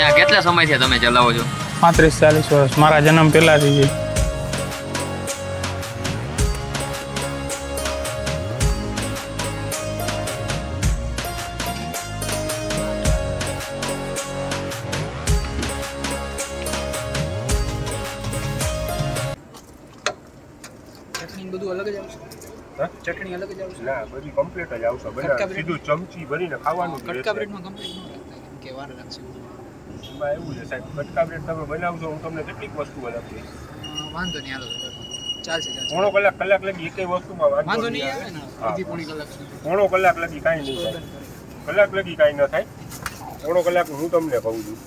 અહીંયા કેટલા સમયથી તમે ચલાવો છો? પાંત્રીસ ચાલીસ વર્ષ. મારા જન્મ પહેલાંથી છે. ચટણી બધું અલગ જ આવશે? હા? ચટણી અલગ જ આવશે? ના બધી કમ્પ્લીટ જ આવશે. બધા સીધું ચમચી ભરીને ખાવાનું કટકા બ્રેડમાં કમ્પ્લીટ ન રાખતા કેમ કે વાર લાગશે એમાં એવું છે સાહેબ કટકા બ્રેડ તમે બનાવશો હું તમને કેટલીક વસ્તુ બનાવી વાંધો નહીં હાલો ચાલશે ચાલશે. પોણો કલાક કલાક લગી એકેય વસ્તુમાં વાંધો નહીં નહીં આવે ને? અડધી પોણી કલાક સુધી. પોણો કલાક લગી કાંઈ નહીં થાય. કલાક લગી કાંઈ ન થાય. પોણો કલાક હું તમને કહું છું.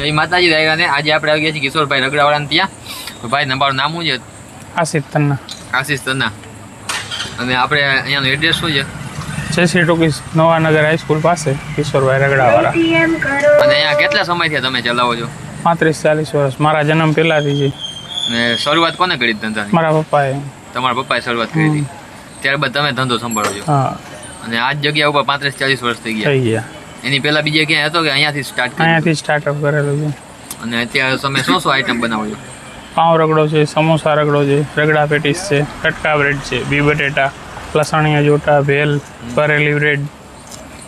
જય માતાજી દાયરાને આજે આપણે આવી ગયા છીએ કિશોરભાઈ રગડાવાળાને ત્યાં. તો ભાઈ તમારું નામ શું છે? આશિત તન્ના. આશીષ તન્ના. અને આપણે અહીંયાનું એડ્રેસ શું છે? જયશ્રી ટોકીસ નવાનગર હાઈસ્કૂલ પાસે કિશોરભાઈ રગડાવાળા અને અહીંયા કેટલા સમયથી તમે ચલાવો છો? પાંત્રીસ ચાલીસ વર્ષ. મારા જન્મ પહેલાંથી છે. અને શરૂઆત કોને કરી ધંધા મારા પપ્પાએ. તમારા પપ્પાએ શરૂઆત કરી હતી. ત્યારબાદ તમે ધંધો સંભાળો છો. અને આ જ જગ્યા ઉપર પાંત્રીસ ચાલીસ વર્ષ થઈ ગયા. થઈ ગયા. એની પહેલા બીજે ક્યાંય હતો કે અહીંયાથી સ્ટાર્ટ અહીંયાથી સ્ટાર્ટઅપ કરેલું છે. અને અત્યારે તમે શું શું આઈટમ બનાવો છો પાઉં રગડો છે સમોસા રગડો છે રગડા પેટીસ છે કટકા બ્રેડ છે બી બટેટા લસણિયા જોટા ભેલ ભરેલી બ્રેડ.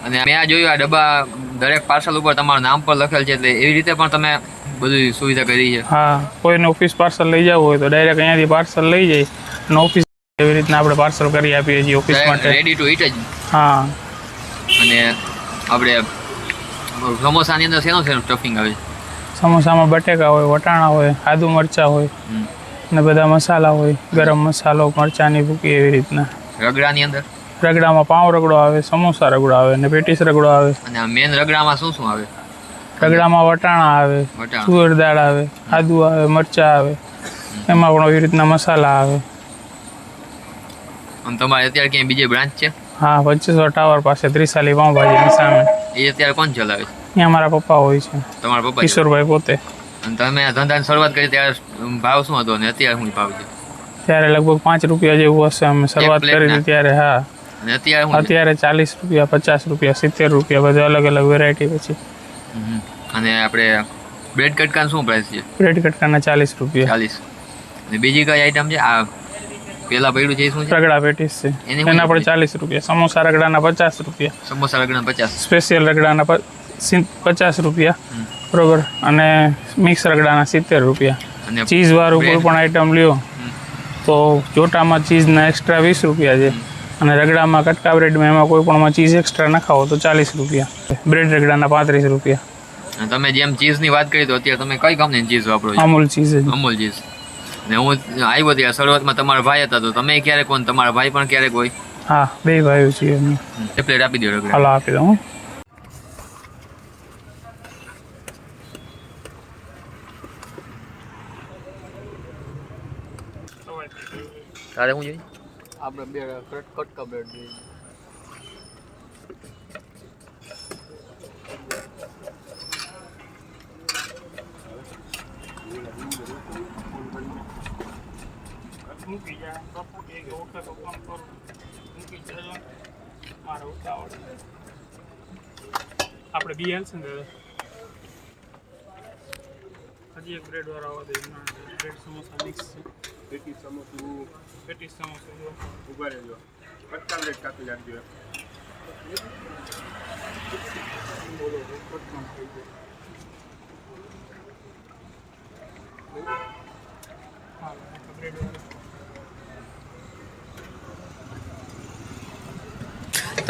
અને મેં આ જોયું આ ડબ્બા દરેક પાર્સલ ઉપર તમારું નામ પર લખેલ છે એટલે એવી રીતે પણ તમે બધી સુવિધા કરી છે. હા કોઈને ઓફિસ પાર્સલ લઈ જવું હોય તો ડાયરેક્ટ અહીંયાથી પાર્સલ લઈ જાય અને ઓફિસ એવી રીતના આપણે પાર્સલ કરી આપીએ છીએ ઓફિસ માટે. રેડી ટુ ઈટ જ. હા. અને આપણે સમોસાની અંદર શેનો શેનો સ્ટફિંગ આવે સમોસામાં બટેકા હોય વટાણા હોય આદુ મરચાં હોય ને બધા મસાલા હોય ગરમ મસાલો મરચાંની ભૂકી એવી રીતના. રગડાની અંદર? રગડામાં પાઉં રગડો આવે સમોસા રગડો આવે અને પેટીસ રગડો આવે. અને આ મેન રગડામાં શું શું આવે? રગડામાં વટાણા આવે તુવેર દાળ આવે આદુ આવે મરચાં આવે. એમાં પણ એવી રીતના મસાલા આવે. તમારે અત્યારે ક્યાંય બીજી બ્રાન્ચ છે? હા પચીસો ટાવર પાસે ત્રિશાલી પાઉંભાજીની સામે એ અત્યારે કોણ ચલાવે છે? ત્યાં મારા પપ્પા હોય છે. તમારા પપ્પા. કિશોરભાઈ પોતે. અને તમે આ ધંધાની શરૂઆત કરી ત્યારે ભાવ શું હતો અને અત્યારે શું ભાવ છે? ત્યારે લગભગ પાંચ રૂપિયા જેવું હશે અમે શરૂઆત? કરી હતી ત્યારે હા. અને અત્યારે અત્યારે ચાલીસ રૂપિયા પચાસ રૂપિયા સિત્તેર રૂપિયા બધા અલગ અલગ વેરાયટી પછી અને આપણે બ્રેડ કટકાનું શું પ્રાઇસ છે? બ્રેડ કટકાના ચાલીસ રૂપિયા. ચાલીસ. અને બીજી કઈ આઈટમ છે? આ પેલા પડ્યું છે શું છે? રગડા પેટીસ છે. એના પર ચાલીસ રૂપિયા. સમોસા રગડાના પચાસ રૂપિયા. સમોસા રગડા પચાસ. સ્પેશિયલ રગડાના પચાસ રૂપિયા. બરોબર. અને મિક્સ રગડાના સિત્તેર રૂપિયા. ચીઝ વાળું કોઈ પણ આઈટમ લ્યો તો જોટામાં ચીઝના એક્સ્ટ્રા વીસ રૂપિયા છે. અને રગડામાં કટકા બ્રેડમાં એમાં કોઈ પણમાં ચીઝ એક્સ્ટ્રા નખાવો તો ચાલીસ રૂપિયા. બ્રેડ રગડાના પાંત્રીસ રૂપિયા. તમે જેમ ચીઝની વાત કરી તો અત્યારે તમે કઈ કંપનીની ચીઝ વાપરો અમૂલ ચીઝ અમૂલ ચીઝ. ને હું આવ્યો ત્યાં શરૂઆતમાં તમારા ભાઈ હતા તો તમે ક્યારેક કોણ તમારા ભાઈ પણ ક્યારેક હોય. હા બે ભાઈઓ છીએ અમે. એ પ્લેટ આપી દો હાલો આપી દઉં તારે હું જોઈએ? આપણે બે કટ- કટકા બ્રેડ જોઈએ. મૂકી જાય બાપુ કે કે ઓકે તો કામ કરો. મૂકી જજો. મારે ઉતાવળ. આપણે બી હાલશે ને દાદા હજી એક બ્રેડ વાળો આવવા દે બ્રેડ સમોસા મિક્સ છે. પેટી સમોસું પેટી સમોસું જો ઊભા રહેજો. કટકા બ્રેડ કાપી નાખજો. બોલો કટકામ થઈ ગયું.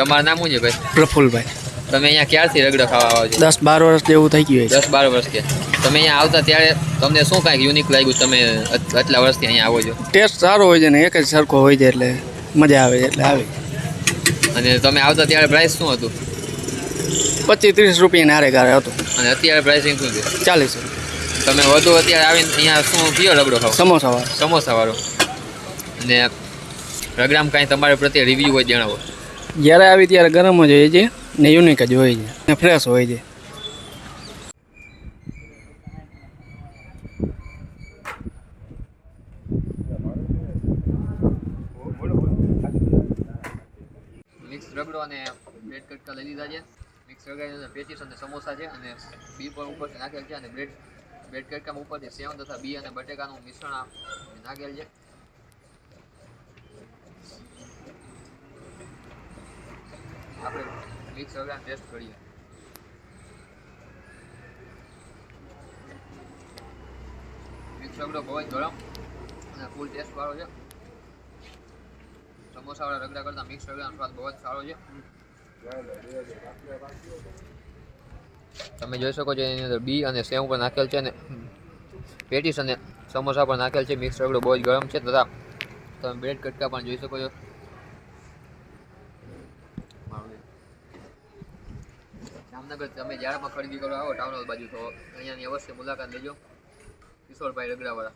તમારું નામ શું છે ભાઈ? પ્રફુલભાઈ. તમે અહીંયા ક્યારથી રગડો ખાવા આવો છો? દસ બાર વર્ષ જેવું થઈ ગયું દસ બાર વર્ષ કે. તમે અહીંયા આવતા ત્યારે તમને શું કાંઈક યુનિક લાગ્યું તમે આટલા વર્ષથી અહીંયા આવો છો? ટેસ્ટ સારો હોય છે ને એક જ સરખો હોય છે એટલે મજા આવે છે એટલે આવે. અને તમે આવતા ત્યારે પ્રાઇસ શું હતું? પચીસ ત્રીસ રૂપિયાની હારે ગારે હતું. અને અત્યારે પ્રાઇસિંગ શું છે? ચાલીસ તમે વધુ અત્યારે આવીને અહીંયા શું કયો રગડો ખાવ? સમોસા વાળો સમોસા વાળો અને રગડામાં કાંઈ તમારા પ્રત્યે રિવ્યૂ હોય જણાવો. જ્યારે આવી ત્યારે ગરમ જ હોય છે ને યુનિક જ હોય છે ને ફ્રેશ હોય છે. મિક્સ રગડો અને બ્રેડ કટકા લઈ લીધા છે. મિક્સ રગડા પેટીસ અને સમોસા છે અને બી પણ ઉપરથી નાખેલ છે અને બ્રેડ બ્રેડ કટકામાં ઉપરથી સેવ તથા બી અને બટેકાનું મિશ્રણ નાખેલ છે. મિક્સ રગડાનો ટેસ્ટ કરીએ મિક્સ રગડો બહુ જ ગરમ અને ફૂલ ટેસ્ટ વાળો છે સમોસાવાળા રગડા કરતાં મિક્સ રગડાનો સ્વાદ બહુ જ સારો છે તમે જોઈ શકો છો એની અંદર બી અને સેવ પણ નાખેલ છે અને પેટીસ અને સમોસા પણ નાખેલ છે મિક્સ રગડો બહુ જ ગરમ છે તથા તમે બ્રેડ કટકા પણ જોઈ શકો છો જામનગર તમે જ્યારે પણ ખરીદી કરવા આવો ટાઉન હોલ બાજુ તો. અહીંયાની અવશ્ય મુલાકાત લેજો. કિશોરભાઈ રગડાવાળા.